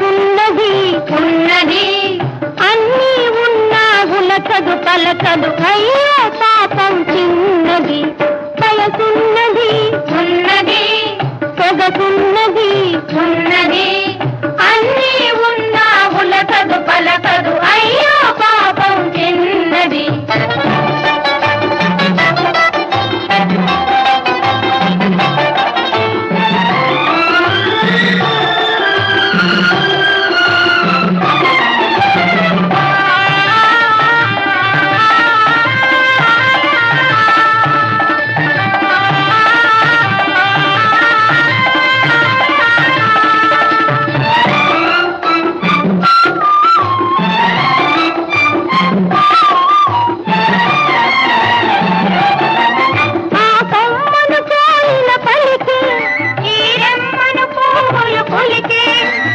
సొగసున్నది ఉన్నది. అన్నీ ఉన్నా గులకదు పలకదు. అయ్యో పాపం చిన్నది. వయసున్నది ఉన్నది. పొగకున్నది పువ్వులు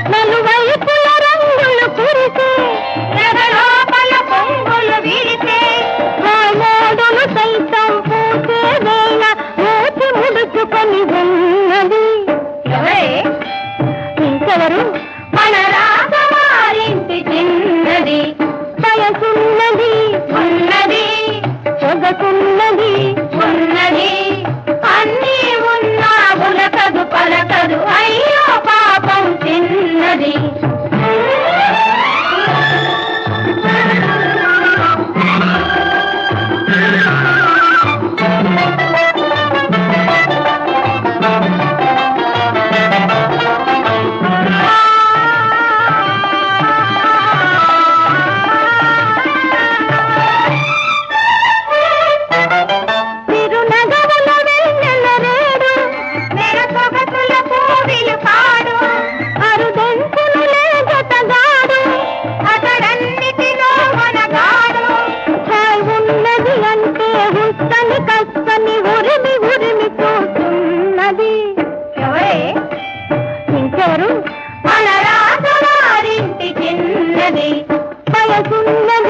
నలువైపుల రంగులు కురిసి లోపల పొంగులు విరిసే ఆ సైతం పూసే వేళ మూతి ముడుచుకొని ఉన్నది. ఇంకెవరు? మన రాజవారింటి చిన్నది. ఎవరు మన రాజవారింటి చిన్నది. వయసున్నది